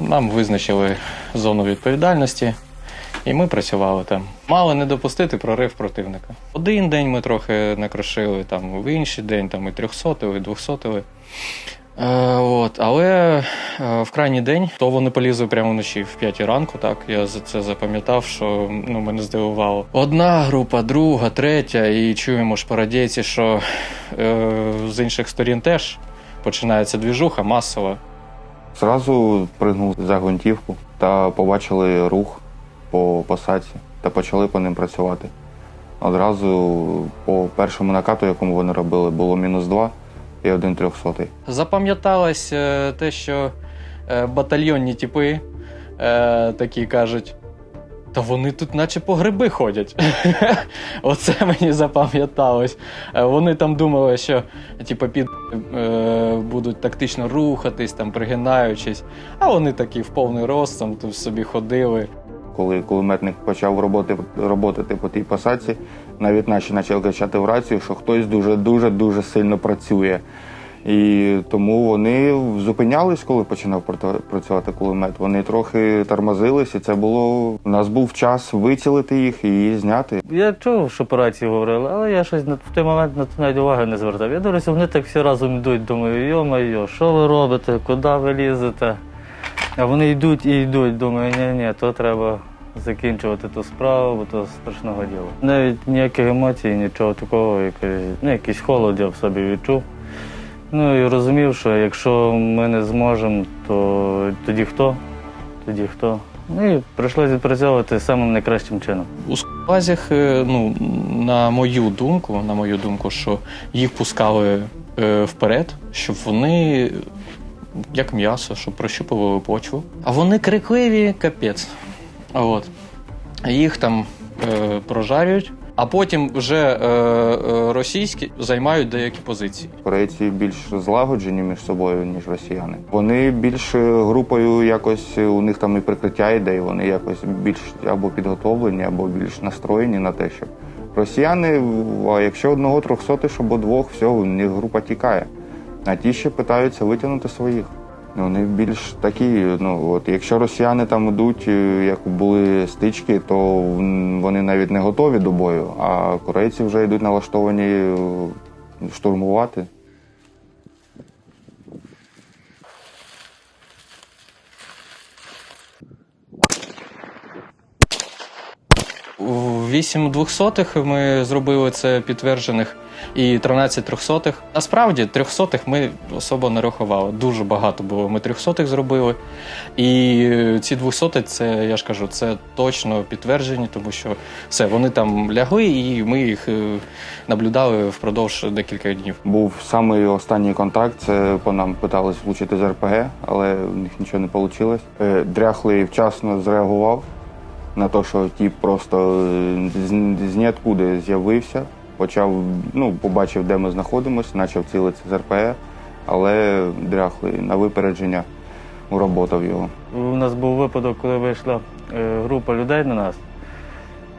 Нам визначили зону відповідальності, і ми працювали там. Мали не допустити прорив противника. Один день ми трохи накрошили, там в інший день там і трьохсотили, і двохсотили. Е, от, але е, в крайній день то вони полізли прямо вночі в п'ятій ранку. Так я за це запам'ятав, що ну мене здивувало. Одна група, друга, третя, і чуємо ж по радійці, що е, з інших сторін теж починається двіжуха масова. Зразу пригнув за гвинтівку та побачили рух по посадці та почали по ним працювати. Одразу по першому накату, якому вони робили, було мінус два і один трьохсотий. Запам'яталось е, те, що е, батальйонні типи е, такі кажуть. Та вони тут наче по гриби ходять. Оце мені запам'яталось. Вони там думали, що типу, під е, будуть тактично рухатись, там пригинаючись, а вони такі в повний рост там тут собі ходили. Коли кулеметник почав роботи, роботити по тій посадці, навіть наші почали кричати в рацію, що хтось дуже дуже дуже сильно працює. І тому вони зупинялись, коли починав працювати кулемет. Вони трохи тормозились, і це було. У нас був час вицілити їх і зняти. Я чув, що по рації говорили, але я щось в той момент на навіть уваги не звертав. Я дивлюся, вони так всі разом йдуть. Думаю, йо-моє, що ви робите, куди ви лізете? А вони йдуть і йдуть. Думаю, ні, ні, то треба закінчувати ту справу, бо то страшного діла. Навіть ніяких емоцій, нічого такого, якось, ну, якийсь холод я в собі відчув. Ну і розумів, що якщо ми не зможемо, то тоді хто? Тоді хто? Ну і прийшлося відпрацьовувати самим найкращим чином. У сквазях, е, ну, на мою думку, на мою думку, що їх пускали е, вперед, щоб вони, як м'ясо, щоб прощупували почву. А вони крикливі, капець. От. Їх там е, прожарюють, а потім вже е, е, російські займають деякі позиції. Корейці більш злагоджені між собою, ніж росіяни. Вони більш групою якось у них там і прикриття йде, і вони якось більш або підготовлені, або більш настроєні на те, що росіяни, а якщо одного трьохсотиш або двох, все, у них група тікає. А ті ще питаються витягнути своїх. Вони більш такі, ну от якщо росіяни там ідуть, е, як були стички, то вони навіть не готові до бою, а корейці вже йдуть налаштовані е, штурмувати. 8 двохсотих ми зробили це підтверджених і 13 трьохсотих. Насправді трьохсотих ми особо не рахували. Дуже багато було. Ми трьохсотих зробили. І ці двохсоти, це я ж кажу, це точно підтверджені, тому що все, вони там лягли, і ми їх е, наблюдали впродовж декілька днів. Був самий останній контакт. Це по нам питались влучити з РПГ, але в них нічого не вийшло. Дряхлий вчасно зреагував на те, що тіп просто е, з, ніоткуди з'явився. Почав, ну, побачив, де ми знаходимося, почав цілитися з РПГ, але дряхлий на випередження уроботав його. У нас був випадок, коли вийшла е, група людей на нас,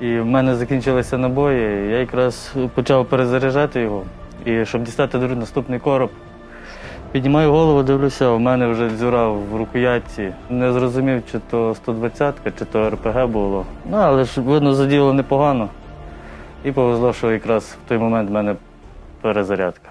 і в мене закінчилися набої. Я якраз почав перезаряджати його. І щоб дістати наступний короб, піднімаю голову, дивлюся, у мене вже дзюра в рукоятці. Не зрозумів, чи то 120-ка, чи то РПГ було. Ну, але ж видно, заділо непогано. І повезло, що якраз в той момент в мене перезарядка.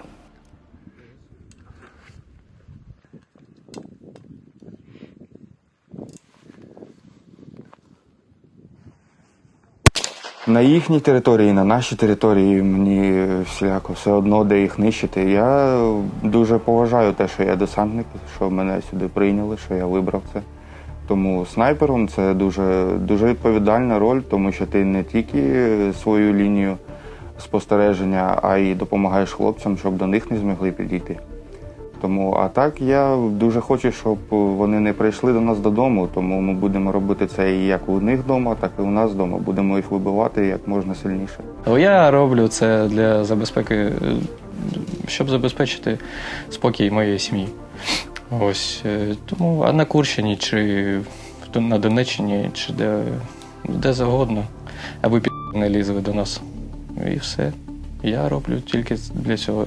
На їхній території, на нашій території мені всіляко все одно, де їх нищити. Я дуже поважаю те, що я десантник, що мене сюди прийняли, що я вибрав це. Тому снайпером це дуже, дуже відповідальна роль, тому що ти не тільки свою лінію спостереження, а й допомагаєш хлопцям, щоб до них не змогли підійти. Тому, а так я дуже хочу, щоб вони не прийшли до нас додому, тому ми будемо робити це і як у них вдома, так і у нас вдома. Будемо їх вибивати як можна сильніше. Я роблю це для забезпеки, щоб забезпечити спокій моєї сім'ї. Ось е, тому, а на Курщині чи на Донеччині, чи де, де завгодно, аби під не лізли до нас. І все. Я роблю тільки для цього.